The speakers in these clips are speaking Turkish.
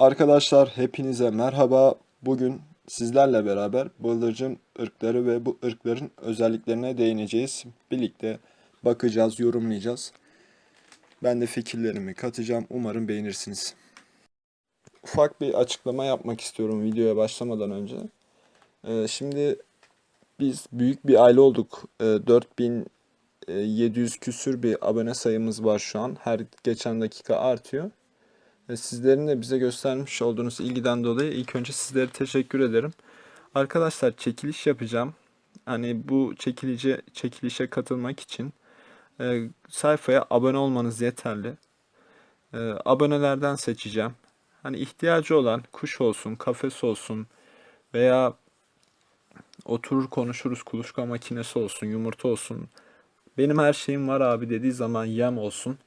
Arkadaşlar hepinize merhaba. Bugün sizlerle beraber bıldırcın ırkları ve bu ırkların özelliklerine değineceğiz. Birlikte bakacağız, yorumlayacağız. Ben de fikirlerimi katacağım. Umarım beğenirsiniz. Ufak bir açıklama yapmak istiyorum videoya başlamadan önce. Ee, şimdi biz büyük bir aile olduk. Ee, 4700 küsür bir abone sayımız var şu an. Her geçen dakika artıyor. Sizlerin de bize göstermiş olduğunuz ilgiden dolayı ilk önce sizlere teşekkür ederim. Arkadaşlar çekiliş yapacağım. Hani bu çekilice çekilişe katılmak için e, sayfaya abone olmanız yeterli. E, abonelerden seçeceğim. Hani ihtiyacı olan kuş olsun, kafes olsun veya oturur konuşuruz kuluçka makinesi olsun, yumurta olsun. Benim her şeyim var abi dediği zaman yem olsun.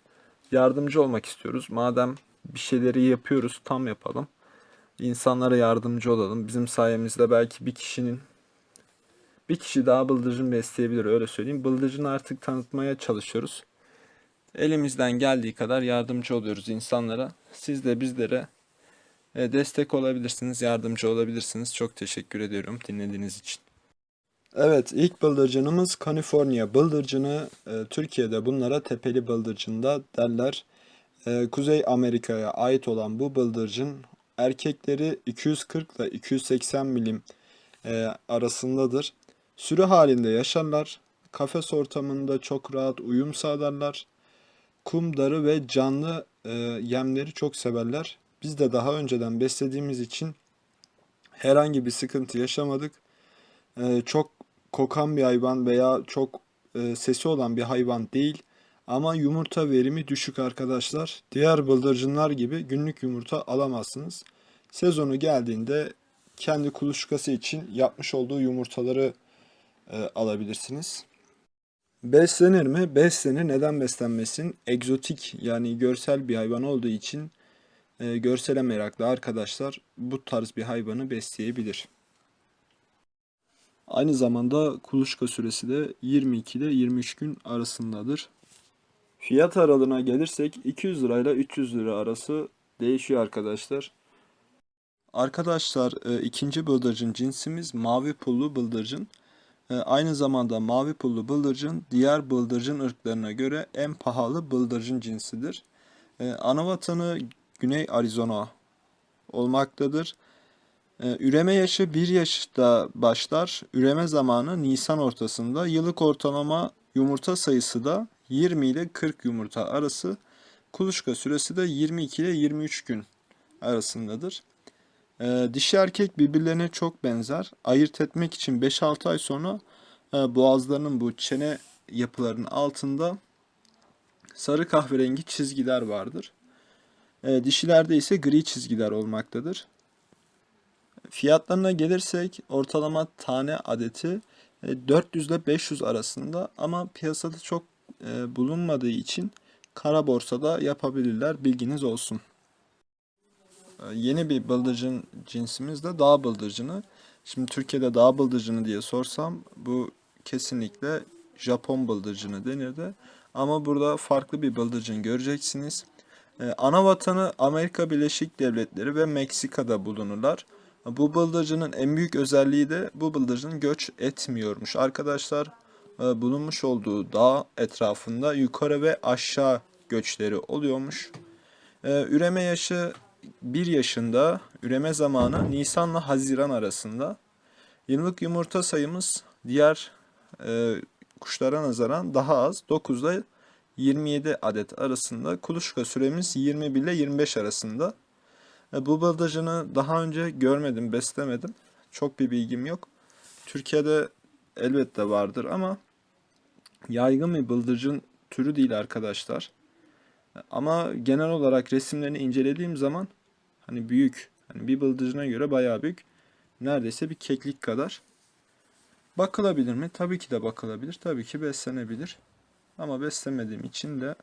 Yardımcı olmak istiyoruz. Madem bir şeyleri yapıyoruz, tam yapalım. İnsanlara yardımcı olalım. Bizim sayemizde belki bir kişinin bir kişi daha bıldırcın besleyebilir öyle söyleyeyim. Bıldırcını artık tanıtmaya çalışıyoruz. Elimizden geldiği kadar yardımcı oluyoruz insanlara. Siz de bizlere e, destek olabilirsiniz, yardımcı olabilirsiniz. Çok teşekkür ediyorum dinlediğiniz için. Evet, ilk bıldırcınımız Kaliforniya bıldırcını. E, Türkiye'de bunlara tepeli bıldırcında derler. E, Kuzey Amerika'ya ait olan bu bıldırcın erkekleri 240 ile 280 milim e, arasındadır. Sürü halinde yaşarlar. Kafes ortamında çok rahat uyum sağlarlar. Kum, darı ve canlı e, yemleri çok severler. Biz de daha önceden beslediğimiz için herhangi bir sıkıntı yaşamadık. E, çok kokan bir hayvan veya çok sesi olan bir hayvan değil. Ama yumurta verimi düşük arkadaşlar. Diğer bıldırcınlar gibi günlük yumurta alamazsınız. Sezonu geldiğinde kendi kuluçkası için yapmış olduğu yumurtaları e, alabilirsiniz. Beslenir mi? Beslenir. Neden beslenmesin? Egzotik yani görsel bir hayvan olduğu için e, görsele meraklı arkadaşlar bu tarz bir hayvanı besleyebilir. Aynı zamanda kuluçka süresi de 22 ile 23 gün arasındadır. Fiyat aralığına gelirsek 200 lirayla 300 lira arası değişiyor arkadaşlar. Arkadaşlar e, ikinci bıldırcın cinsimiz mavi pullu bıldırcın. E, Aynı zamanda mavi pullu bıldırcın diğer bıldırcın ırklarına göre en pahalı bıldırcın cinsidir. E, Ana vatanı Güney Arizona olmaktadır. Üreme yaşı 1 yaşta başlar. Üreme zamanı Nisan ortasında. Yıllık ortalama yumurta sayısı da 20 ile 40 yumurta arası. Kuluçka süresi de 22 ile 23 gün arasındadır. E, dişi erkek birbirlerine çok benzer. Ayırt etmek için 5-6 ay sonra e, boğazlarının bu çene yapılarının altında sarı kahverengi çizgiler vardır. E, dişilerde ise gri çizgiler olmaktadır. Fiyatlarına gelirsek ortalama tane adeti e, 400 ile 500 arasında ama piyasada çok e, bulunmadığı için kara borsada yapabilirler. Bilginiz olsun. E, Yeni bir bıldırcın cinsimiz de dağ bıldırcını. Şimdi Türkiye'de dağ bıldırcını diye sorsam bu kesinlikle Japon bıldırcını denirdi. Ama burada farklı bir bıldırcın göreceksiniz. E, Ana vatanı Amerika Birleşik Devletleri ve Meksika'da bulunurlar. Bu bıldırcının en büyük özelliği de bu bıldırcın göç etmiyormuş. Arkadaşlar e, bulunmuş olduğu dağ etrafında yukarı ve aşağı göçleri oluyormuş. E, Üreme yaşı 1 yaşında, üreme zamanı Nisan'la Haziran arasında. Yıllık yumurta sayımız diğer e, kuşlara nazaran daha az. 9 ile 27 adet arasında. Kuluçka süremiz 21 ile 25 arasında. E, bu bıldırcını daha önce görmedim, beslemedim. Çok bir bilgim yok. Türkiye'de elbette vardır ama yaygın bir bıldırcın türü değil arkadaşlar. Ama genel olarak resimlerini incelediğim zaman hani büyük, hani bir bıldırcına göre bayağı büyük. Neredeyse bir keklik kadar. Bakılabilir mi? Tabii ki de bakılabilir. Tabii ki beslenebilir. Ama beslemediğim için de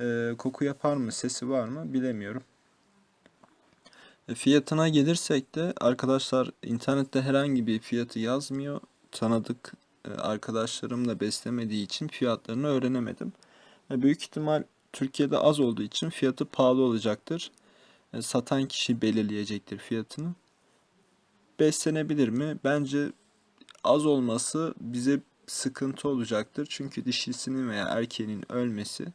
e, koku yapar mı, sesi var mı bilemiyorum. E, Fiyatına gelirsek de arkadaşlar internette herhangi bir fiyatı yazmıyor. Tanıdık e, arkadaşlarım da beslemediği için fiyatlarını öğrenemedim. Büyük ihtimal Türkiye'de az olduğu için fiyatı pahalı olacaktır. e, satan kişi belirleyecektir fiyatını. Beslenebilir mi? Bence az olması bize sıkıntı olacaktır. Çünkü dişisinin veya erkeğinin ölmesi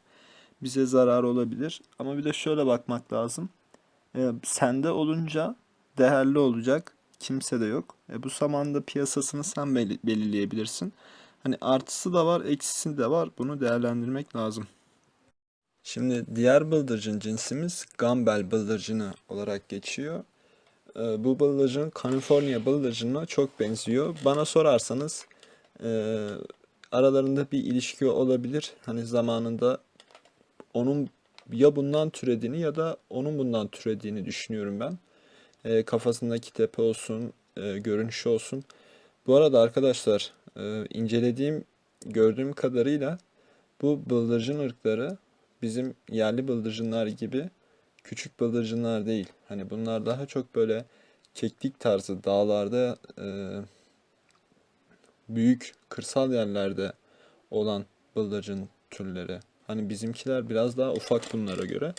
bize zarar olabilir. Ama bir de şöyle bakmak lazım. E, sende olunca değerli olacak. Kimse de yok. E, bu zamanda piyasasını sen bel- belirleyebilirsin. Hani artısı da var, eksisi de var. Bunu değerlendirmek lazım. Şimdi diğer bıldırcın cinsimiz Gambel bıldırcını olarak geçiyor. Ee, bu bıldırcın California bıldırcınına çok benziyor. Bana sorarsanız e, aralarında bir ilişki olabilir. Hani zamanında onun ya bundan türediğini ya da onun bundan türediğini düşünüyorum ben. E, kafasındaki tepe olsun, e, görünüşü olsun. Bu arada arkadaşlar e, incelediğim, gördüğüm kadarıyla bu bıldırcın ırkları bizim yerli bıldırcınlar gibi küçük bıldırcınlar değil. Hani bunlar daha çok böyle keklik tarzı dağlarda e, büyük kırsal yerlerde olan bıldırcın türleri. Hani bizimkiler biraz daha ufak bunlara göre.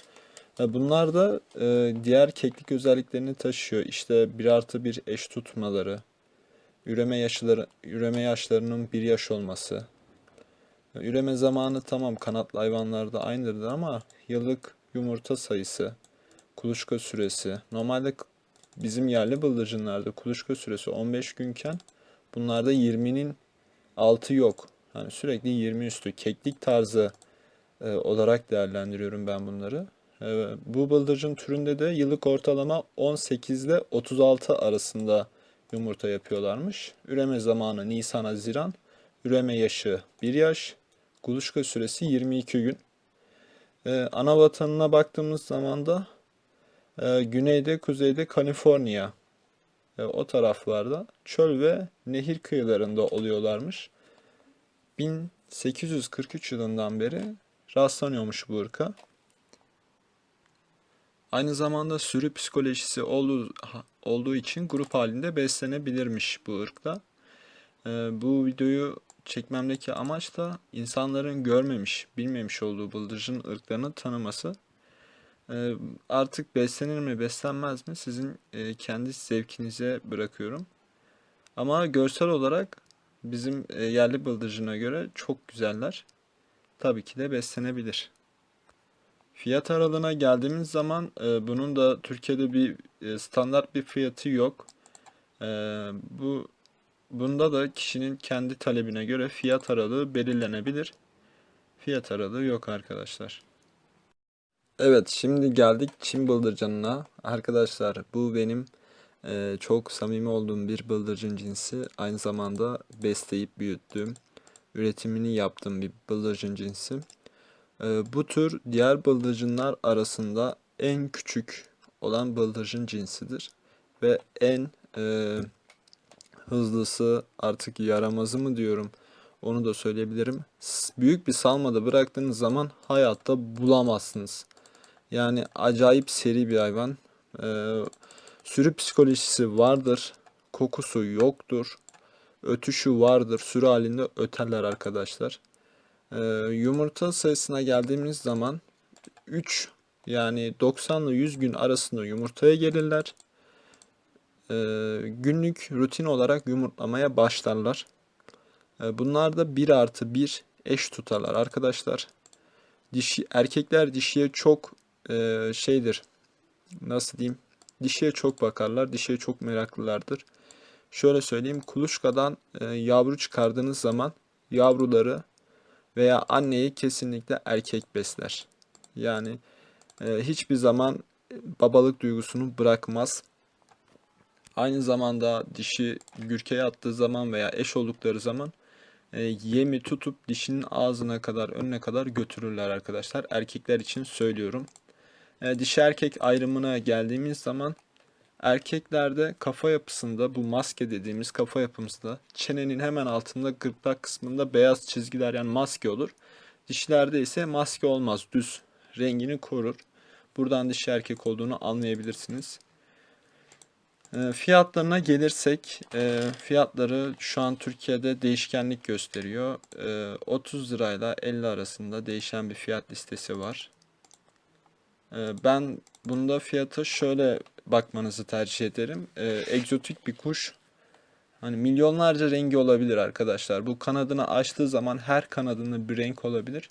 Bunlar da e, diğer keklik özelliklerini taşıyor. İşte bir artı bir eş tutmaları, üreme yaşları, üreme yaşlarının bir yaş olması. Üreme zamanı tamam kanatlı hayvanlarda aynıdır ama yıllık yumurta sayısı, kuluçka süresi. Normalde bizim yerli bıldırcınlarda kuluçka süresi 15 günken bunlarda 20'nin altı yok. Yani sürekli 20 üstü. Keklik tarzı e, olarak değerlendiriyorum ben bunları. Bu bıldırcın türünde de yıllık ortalama 18 ile 36 arasında yumurta yapıyorlarmış. Üreme zamanı Nisan-Haziran. Üreme yaşı 1 yaş. Kuluçka süresi 22 gün. Ee, ana vatanına baktığımız zaman da e, güneyde, kuzeyde Kaliforniya e, o taraflarda çöl ve nehir kıyılarında oluyorlarmış. 1843 yılından beri rastlanıyormuş bu ırka. Aynı zamanda sürü psikolojisi olduğu, olduğu için grup halinde beslenebilirmiş bu ırkta. Ee, bu videoyu çekmemdeki amaç da insanların görmemiş, bilmemiş olduğu bıldırcın ırklarını tanıması. Ee, artık beslenir mi, beslenmez mi sizin e, kendi zevkinize bırakıyorum. Ama görsel olarak bizim e, yerli bıldırcına göre çok güzeller. Tabii ki de beslenebilir. Fiyat aralığına geldiğimiz zaman e, bunun da Türkiye'de bir e, standart bir fiyatı yok. E, bu bunda da kişinin kendi talebine göre fiyat aralığı belirlenebilir. Fiyat aralığı yok arkadaşlar. Evet, şimdi geldik Çin bıldırcınına. Arkadaşlar bu benim e, çok samimi olduğum bir bıldırcın cinsi. Aynı zamanda besleyip büyüttüğüm, üretimini yaptığım bir bıldırcın cinsi. E, bu tür diğer bıldırcınlar arasında en küçük olan bıldırcın cinsidir. Ve en e, hızlısı artık yaramazı mı diyorum onu da söyleyebilirim. Büyük bir salmada bıraktığınız zaman hayatta bulamazsınız. Yani acayip seri bir hayvan. Ee, sürü psikolojisi vardır. Kokusu yoktur. Ötüşü vardır. Sürü halinde öterler arkadaşlar. Ee, yumurta sayısına geldiğimiz zaman 3 yani 90 ile 100 gün arasında yumurtaya gelirler. Ee, günlük rutin olarak yumurtlamaya başlarlar. Ee, bunlar da 1 artı 1 eş tutarlar arkadaşlar. Dişi, erkekler dişiye çok e, şeydir. Nasıl diyeyim? Dişiye çok bakarlar. Dişiye çok meraklılardır. Şöyle söyleyeyim. Kuluçkadan e, yavru çıkardığınız zaman yavruları veya anneyi kesinlikle erkek besler. Yani e, hiçbir zaman babalık duygusunu bırakmaz. Aynı zamanda dişi gürkeye attığı zaman veya eş oldukları zaman e, yemi tutup dişinin ağzına kadar önüne kadar götürürler arkadaşlar. Erkekler için söylüyorum. E, dişi erkek ayrımına geldiğimiz zaman erkeklerde kafa yapısında bu maske dediğimiz kafa yapımızda çenenin hemen altında gırtlak kısmında beyaz çizgiler yani maske olur. Dişilerde ise maske olmaz düz rengini korur. Buradan dişi erkek olduğunu anlayabilirsiniz. E, Fiyatlarına gelirsek, e, fiyatları şu an Türkiye'de değişkenlik gösteriyor. E, 30 lirayla 50 arasında değişen bir fiyat listesi var. Ee, Ben bunda fiyata şöyle bakmanızı tercih ederim. Ee, egzotik bir kuş. Hani milyonlarca rengi olabilir arkadaşlar. Bu kanadını açtığı zaman her kanadında bir renk olabilir.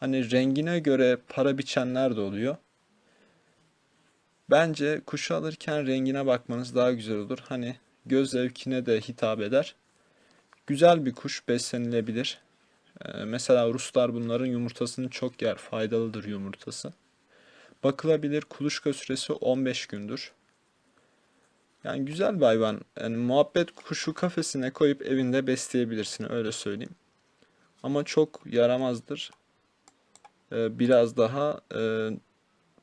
Hani rengine göre para biçenler de oluyor. Bence kuşu alırken rengine bakmanız daha güzel olur. Hani göz zevkine de hitap eder. Güzel bir kuş, beslenilebilir. Ee, mesela Ruslar bunların yumurtasını çok yer. Faydalıdır yumurtası. Bakılabilir. Kuluçka süresi 15 gündür. Yani güzel bir hayvan. Yani muhabbet kuşu kafesine koyup evinde besleyebilirsin öyle söyleyeyim. Ama çok yaramazdır. Ee, biraz daha e,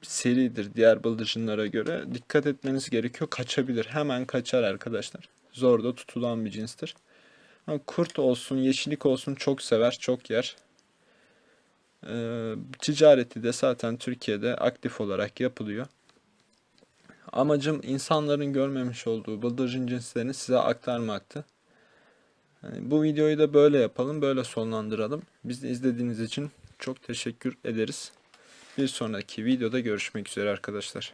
seridir diğer bıldırcınlara göre. Dikkat etmeniz gerekiyor. Kaçabilir. Hemen kaçar arkadaşlar. Zor da tutulan bir cinstir. Ama kurt olsun, yeşillik olsun çok sever, çok yer. Ee, ticareti de zaten Türkiye'de aktif olarak yapılıyor. Amacım insanların görmemiş olduğu bıldırcın cinslerini size aktarmaktı. Yani bu videoyu da böyle yapalım, böyle sonlandıralım. Bizi izlediğiniz için çok teşekkür ederiz. Bir sonraki videoda görüşmek üzere arkadaşlar.